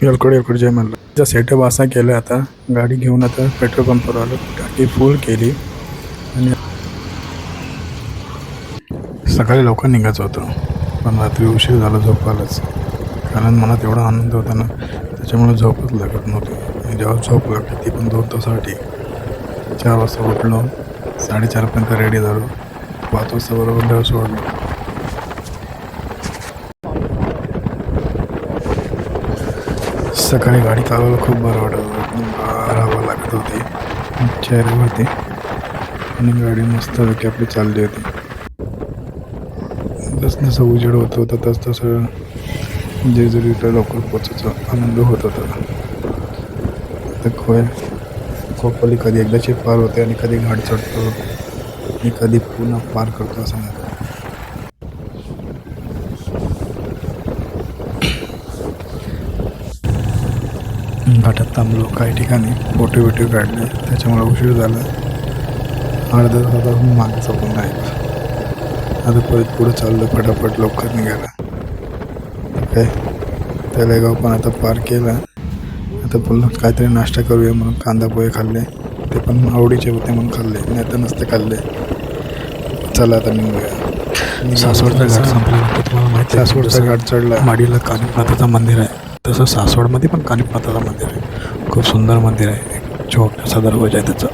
एलकोड एलकोड जय म्हणलं त्याचा सेटअप असा केला आता गाडी घेऊन आता पेट्रोल पंपवर आलो. टाकी फुल केली. आणि सकाळी लवकर निघायचं होतं. पण रात्री उशीर झाला झोपायलाच. कारण मला तेवढा आनंद होता ना त्याच्यामुळे झोपच लागत नव्हती. आणि जेव्हा झोप लागली ती पण दोन तासासाठी. चार वाजता उठलो. साडेचारपर्यंत रेडी झालो. पाच वाजता बरोबर डव सोडलो सकाळी गाडी चालवायला खूप बरं वाटत होतं. एकदम लागत होती. चेहऱ्यावरती आणि गाडी मस्तपैकी आपली चालली होती. जसं जसं उजेड होत होतं तस तसं जेजुरीला लवकर पोचायचा आनंद होत होता. तर खोय खोपली कधी एकदाची पार होते आणि कधी घाट चढतो आणि कधी पुन्हा पार करतो असं नाही घाटात थांबलो. काही ठिकाणी फोटो बिटो काढले. त्याच्यामुळे उशीर झाला. अर्धा तासाहून मागे चौकून राहिलं. आता परत पुढं चाललं फटाफट लवकर निघाला काय तलेगाव पण आता पार केला. आता पुन्हा काहीतरी नाश्ता करूया म्हणून कांदा पोहे खाल्ले. ते पण आवडीचे होते म्हणून खाल्ले. नाही तर नसते खाल्ले. चला आता निघूया. सासवडचा घाट संपल्यानंतर तुम्हाला माहिती सासवडचा घाट चढला. माडीला कानिपनाथाचं मंदिर आहे. तसं सासवडमध्ये पण कानिपनाथाचं मंदिर आहे. खूप सुंदर मंदिर आहे. एक छोटासा दरवाजा आहे त्याचा.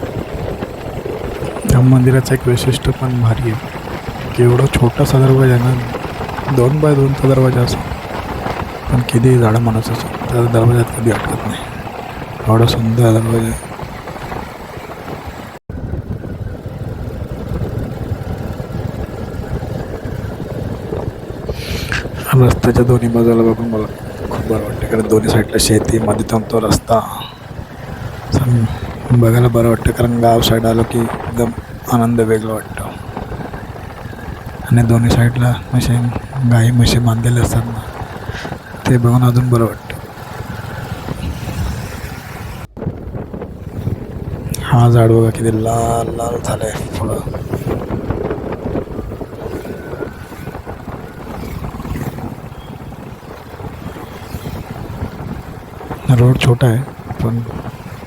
त्या मंदिराचं एक वैशिष्ट्य पण भारी आहे. की एवढा छोटासा दरवाजा आहे ना दोन बाय दोनचा दरवाजा असो. पण किती झाडं माणूस त्या दरवाजात कधी अटकत नाही. एवढा सुंदर दरवाजा आहे. रस्त्याच्या दोन्ही बाजूला बघून मला बरं वाटतं. कारण दोन्ही साईडला शेती मध्ये थांबतो रस्ता. बघायला बरं वाटतं. कारण गाव साईड आलो की एकदम आनंद वेगळा वाटतो. आणि दोन्ही साईडला म्हशी गाई म्हशी बांधलेले असतात ना ते बघून अजून बरं वाटतं. हा झाड बघा किती लाल लाल झालं आहे फुलं रोड छोटा आहे पण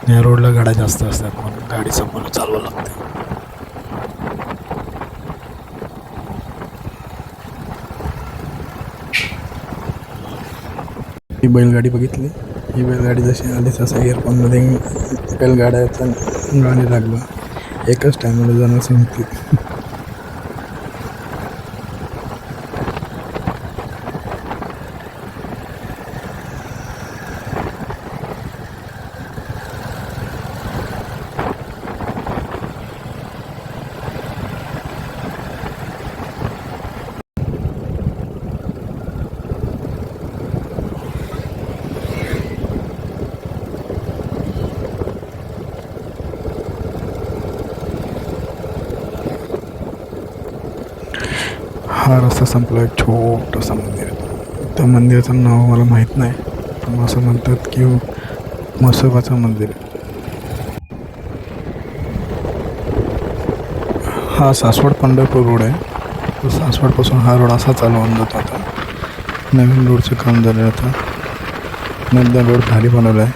या रोडला गाड्या जास्त असतात म्हणून गाडी समोर चालवावं लागते. ही बैलगाडी बघितली? ही बैलगाडी जशी आली तसं इयरफोनमध्ये बैलगाड्याचं गाणी लागलं. एकच टायमाला जाणं संपली. हा रस्ता संपला एक छोटंसं मंदिर. त्या मंदिराचं नाव मला माहीत नाही पण असं म्हणतात की म्हसोबाचं मंदिर. हा सासवड पंढरपूर रोड आहे. तो सासवडपासून हा रोड असा चालू होऊन जातो आता. नवीन रोडचं काम झालं आहे आता. नंतर रोड खाली बनवला आहे.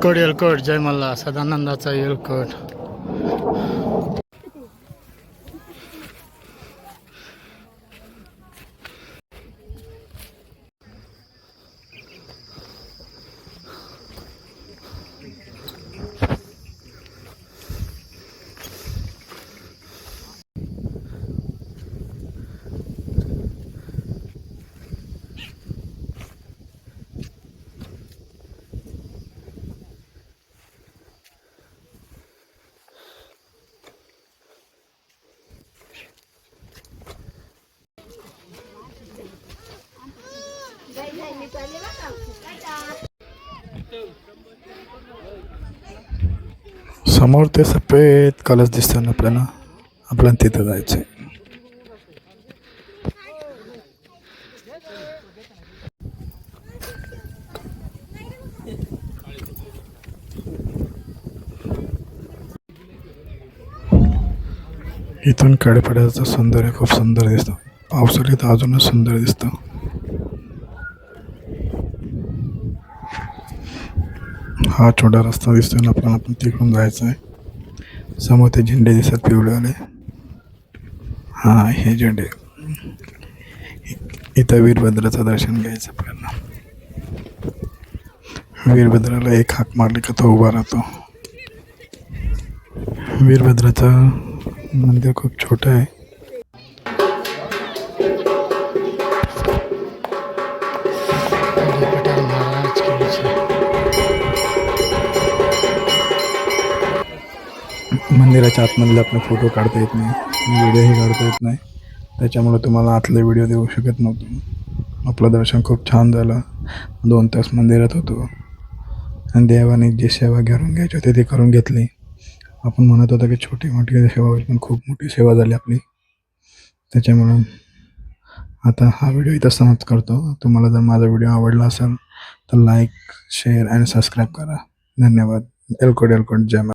एलकोट एलकोट जय मल्ला सदानंदाचा एलकोट समोर ते सफेद कलश दिसताना आपल्याला. आपल्याला तिथं जायचं आहे इथून कडेपड्याचं सौंदर्य खूप सुंदर दिसतं. पावसाळ्यात अजूनच सुंदर दिसतं. हा छोटा रस्ता दिसतोय ना आपल्याला आपण तिकडून जायचं आहे. समोर ते झेंडे दिसतात पिवळे आले हां हे झेंडे. इथं वीरभद्राचं दर्शन घ्यायचं आपल्याला. वीरभद्राला एक हाक मारली का तो उभा राहतो. वीरभद्राचं मंदिर खूप छोटं आहे. मंदिराच्या आतमधले आपले फोटो काढता येत नाही व्हिडिओही काढता येत नाही. त्याच्यामुळे तुम्हाला आतले व्हिडिओ देऊ शकत नव्हतो. आपलं दर्शन खूप छान झालं. दोन तास मंदिरात होतो. आणि देवाने जी सेवा घेऊन घ्यायची होती ती करून घेतली. आपण म्हणत होतो की छोटी मोठी सेवा होईल पण खूप मोठी सेवा झाली आपली. त्याच्यामुळं आता हा व्हिडिओ इथं समाप्त करतो. तुम्हाला जर माझा व्हिडिओ आवडला असेल तर लाईक शेअर आणि सबस्क्राईब करा. धन्यवाद. एलकोड एलकोड जय